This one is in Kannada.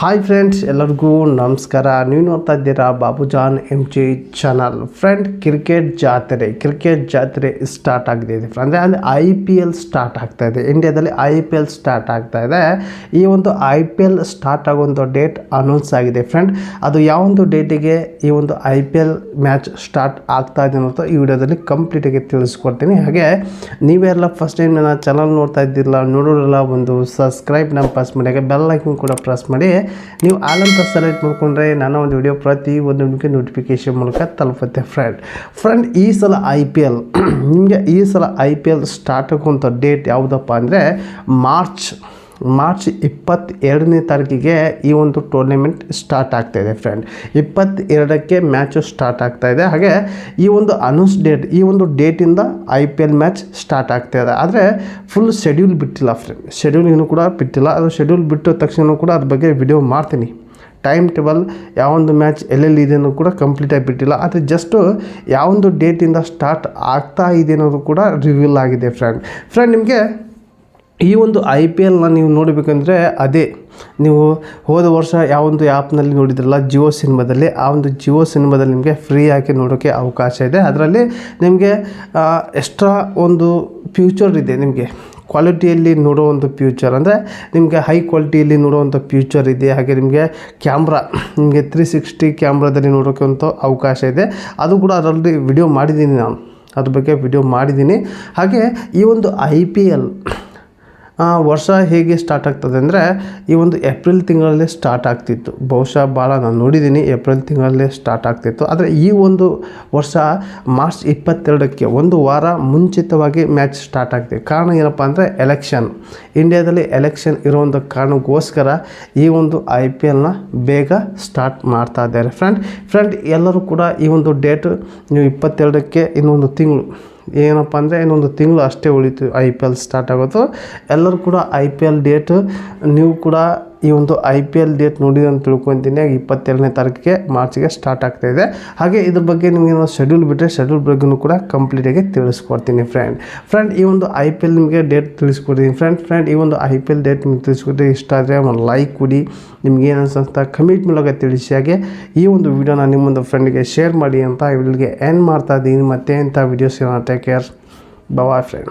ಹಾಯ್ ಫ್ರೆಂಡ್ಸ್ ಎಲ್ಲರಿಗೂ ನಮಸ್ಕಾರ. ನೀವು ನೋಡ್ತಾ ಇದ್ದೀರಾ Babujan M G channel friend cricket ಜಾತ್ರೆ ಕ್ರಿಕೆಟ್ ಜಾತ್ರೆ ಸ್ಟಾರ್ಟ್ ಆಗಿದೆ. ಅಂದರೆ ಅಂದರೆ ಐ ಪಿ ಎಲ್ ಸ್ಟಾರ್ಟ್ ಆಗ್ತಾ ಇದೆ. ಇಂಡಿಯಾದಲ್ಲಿ ಐ ಪಿ ಎಲ್ ಸ್ಟಾರ್ಟ್ ಆಗ್ತಾ ಇದೆ. ಈ ಒಂದು ಐ ಪಿ ಎಲ್ ಸ್ಟಾರ್ಟ್ ಆಗೋಂಥ ಡೇಟ್ ಅನೌನ್ಸ್ ಆಗಿದೆ. ಫ್ರೆಂಡ್ ಅದು ಯಾವೊಂದು ಡೇಟಿಗೆ ಈ ಒಂದು I P L match start ಆಗ್ತಾ ಇದೆ ಅನ್ನೋದು ಈ ವಿಡಿಯೋದಲ್ಲಿ ಕಂಪ್ಲೀಟಾಗಿ ತಿಳಿಸ್ಕೊಡ್ತೀನಿ. ಹಾಗೆ, ನೀವೆಲ್ಲ ಫಸ್ಟ್ ಟೈಮ್ ನನ್ನ ಚಾನಲ್ ನೋಡ್ತಾ ಇದ್ದಿಲ್ಲ ನೋಡೋರೆಲ್ಲ ಒಂದು ಸಬ್ಸ್ಕ್ರೈಬ್ ನಮ್ಮ ಪ್ರೆಸ್ ಮಾಡಿ. ಹಾಗೆ ಬೆಲ್ ಐಕನ್ ಕೂಡ ಪ್ರೆಸ್ ಮಾಡಿ. ನೀವು ಆಲ್ ಸೆಲೆಕ್ಟ್ ಮಾಡ್ಕೊಂಡ್ರೆ ನಾನು ಒಂದು ವಿಡಿಯೋ ಪ್ರತಿ ಒಂದು ನಿಮಗೆ ನೋಟಿಫಿಕೇಶನ್ ಮೂಲಕ ತಲುಪುತ್ತೆ ಫ್ರೆಂಡ್ ಫ್ರೆಂಡ್ ಈ ಸಲ ಐ ಪಿ ಎಲ್ ನಿಮಗೆ ಈ ಸಲ ಐ ಪಿ ಎಲ್ ಸ್ಟಾರ್ಟ್ ಆಗುವಂಥ ಡೇಟ್ ಯಾವುದಪ್ಪ ಅಂದರೆ ಮಾರ್ಚ್ ಮಾರ್ಚ್ ಇಪ್ಪತ್ತೆರಡನೇ ತಾರೀಕಿಗೆ ಈ ಒಂದು ಟೂರ್ನಮೆಂಟ್ ಸ್ಟಾರ್ಟ್ ಆಗ್ತಾ ಇದೆ ಫ್ರೆಂಡ್ ಇಪ್ಪತ್ತೆರಡಕ್ಕೆ ಮ್ಯಾಚು ಸ್ಟಾರ್ಟ್ ಆಗ್ತಾ ಇದೆ. ಹಾಗೆ ಈ ಒಂದು ಅನೌನ್ಸ್ ಡೇಟ್ ಈ ಒಂದು ಡೇಟಿಂದ I P L match start ಆಗ್ತಾ ಇದೆ. ಆದರೆ ಫುಲ್ ಶೆಡ್ಯೂಲ್ ಬಿಟ್ಟಿಲ್ಲ ಫ್ರೆಂಡ್ ಶೆಡ್ಯೂಲ್ ಇನ್ನೂ ಕೂಡ ಬಿಟ್ಟಿಲ್ಲ. ಅದು ಶೆಡ್ಯೂಲ್ ಬಿಟ್ಟ ತಕ್ಷಣ ಕೂಡ ಅದ್ರ ಬಗ್ಗೆ ವಿಡಿಯೋ ಮಾಡ್ತೀನಿ. ಟೈಮ್ ಟೇಬಲ್ ಯಾವೊಂದು ಮ್ಯಾಚ್ ಎಲ್ಲೆಲ್ಲಿ ಇದೆ ಅನ್ನೋ ಕೂಡ ಕಂಪ್ಲೀಟಾಗಿ ಬಿಟ್ಟಿಲ್ಲ. ಆದರೆ ಜಸ್ಟು ಯಾವೊಂದು ಡೇಟಿಂದ ಸ್ಟಾರ್ಟ್ ಆಗ್ತಾ ಇದೆ ಅನ್ನೋದು ಕೂಡ ರಿವೀಲ್ ಆಗಿದೆ ಫ್ರೆಂಡ್ ಫ್ರೆಂಡ್ ನಿಮಗೆ ಈ ಒಂದು ಐ ಪಿ ಎಲ್ನ ನೀವು ನೋಡಬೇಕಂದ್ರೆ ಅದೇ, ನೀವು ಹೋದ ವರ್ಷ ಯಾವೊಂದು ಆ್ಯಪ್ನಲ್ಲಿ ನೋಡಿದ್ರಲ್ಲ ಜಿಯೋ ಸಿನಿಮಾದಲ್ಲಿ, ಆ ಒಂದು ಜಿಯೋ ಸಿನಿಮಾದಲ್ಲಿ ನಿಮಗೆ ಫ್ರೀ ಆಗಿ ನೋಡೋಕ್ಕೆ ಅವಕಾಶ ಇದೆ. ಅದರಲ್ಲಿ ನಿಮಗೆ ಎಕ್ಸ್ಟ್ರಾ ಒಂದು ಫ್ಯೂಚರ್ ಇದೆ ನಿಮಗೆ. ಕ್ವಾಲಿಟಿಯಲ್ಲಿ ನೋಡೋ ಒಂದು ಫ್ಯೂಚರ್ ಅಂದರೆ ನಿಮಗೆ ಹೈ ಕ್ವಾಲಿಟಿಯಲ್ಲಿ ನೋಡುವಂಥ ಫ್ಯೂಚರ್ ಇದೆ. ಹಾಗೆ ನಿಮಗೆ ಕ್ಯಾಮ್ರಾ ನಿಮಗೆ ತ್ರೀ ಸಿಕ್ಸ್ಟಿ ಕ್ಯಾಮ್ರಾದಲ್ಲಿ ನೋಡೋಕ್ಕೆ ಅಂತ ಅವಕಾಶ ಇದೆ. ಅದು ಕೂಡ ಅದರಲ್ಲಿ ವಿಡಿಯೋ ಮಾಡಿದ್ದೀನಿ ನಾನು. ಅದ್ರ ಬಗ್ಗೆ ವಿಡಿಯೋ ಮಾಡಿದ್ದೀನಿ. ಹಾಗೆ ಈ ಒಂದು ಐ ಪಿ ಎಲ್ ವರ್ಷ ಹೇಗೆ ಸ್ಟಾರ್ಟ್ ಆಗ್ತದೆ ಅಂದರೆ ಈ ಒಂದು ಏಪ್ರಿಲ್ ತಿಂಗಳಲ್ಲೇ ಸ್ಟಾರ್ಟ್ ಆಗ್ತಿತ್ತು. ಬಹುಶಃ ಭಾಳ ನಾನು ನೋಡಿದ್ದೀನಿ ಏಪ್ರಿಲ್ ತಿಂಗಳಲ್ಲೇ ಸ್ಟಾರ್ಟ್ ಆಗ್ತಿತ್ತು. ಆದರೆ ಈ ಒಂದು ವರ್ಷ ಮಾರ್ಚ್ ಇಪ್ಪತ್ತೆರಡಕ್ಕೆ ಒಂದು ವಾರ ಮುಂಚಿತವಾಗಿ ಮ್ಯಾಚ್ ಸ್ಟಾರ್ಟ್ ಆಗ್ತಿದೆ. ಕಾರಣ ಏನಪ್ಪ ಅಂದರೆ ಎಲೆಕ್ಷನ್ ಇಂಡಿಯಾದಲ್ಲಿ ಎಲೆಕ್ಷನ್ ಇರುವಂಥ ಕಾರಣಕ್ಕೋಸ್ಕರ ಈ ಒಂದು ಐ ಪಿ ಎಲ್ನ ಬೇಗ ಸ್ಟಾರ್ಟ್ ಮಾಡ್ತಾ ಇದ್ದಾರೆ. ಫ್ರೆಂಡ್ ಫ್ರೆಂಡ್ ಎಲ್ಲರೂ ಕೂಡ ಈ ಒಂದು ಡೇಟ್ ನೀವು ಇಪ್ಪತ್ತೆರಡಕ್ಕೆ ಇನ್ನೊಂದು ತಿಂಗಳು ಏನಪ್ಪ ಅಂದರೆ ಇನ್ನೊಂದು ತಿಂಗಳು ಅಷ್ಟೇ ಉಳಿತು ಐ ಪಿ ಎಲ್ ಸ್ಟಾರ್ಟ್ ಆಗೋದು. ಎಲ್ಲರೂ ಕೂಡ ಐ ಪಿ ಎಲ್ ಡೇಟ್ ನೀವು ಕೂಡ ಈ ಒಂದು ಐ ಪಿ ಎಲ್ ಡೇಟ್ ನೋಡಿದೆ ಅಂತ ತಿಳ್ಕೊತೀನಿ. ಇಪ್ಪತ್ತೆರಡನೇ ತಾರೀಕಿಗೆ ಮಾರ್ಚ್ಗೆ ಸ್ಟಾರ್ಟ್ ಆಗ್ತಾ ಇದೆ. ಹಾಗೆ ಇದ್ರ ಬಗ್ಗೆ ನಿಮಗೆ ನಾವು ಶೆಡ್ಯೂಲ್ ಬಿಟ್ಟರೆ ಶೆಡ್ಯೂಲ್ ಬಗ್ಗೆನೂ ಕೂಡ ಕಂಪ್ಲೀಟಾಗಿ ತಿಳಿಸ್ಕೊಡ್ತೀನಿ ಫ್ರೆಂಡ್ ಫ್ರೆಂಡ್ ಈ ಒಂದು ಐ ಪಿ ಎಲ್ ನಿಮಗೆ ಡೇಟ್ ತಿಳಿಸ್ಕೊಡ್ತೀನಿ. ಫ್ರೆಂಡ್ ಫ್ರೆಂಡ್ ಈ ಒಂದು ಐ ಪಿ ಎಲ್ ಡೇಟ್ ನಿಮ್ಗೆ ತಿಳಿಸ್ಕೊಟ್ರೆ ಇಷ್ಟ ಆದರೆ ಒಂದು ಲೈಕ್ ಕೊಡಿ. ನಿಮ್ಗೆ ಏನು ಅನ್ಸುತ್ತೆ ಕಮೆಂಟ್ ಮೂಲಕ ತಿಳಿಸಿ. ಹಾಗೆ ಈ ಒಂದು ವಿಡಿಯೋನ ನಿಮ್ಮೊಂದು ಫ್ರೆಂಡ್ಗೆ ಶೇರ್ ಮಾಡಿ ಅಂತ ಇವ್ರಿಗೆ ಏನು ಮಾಡ್ತಾ ಇದ್ದೀನಿ. ಮತ್ತೆ ಇಂಥ videos take care bye friend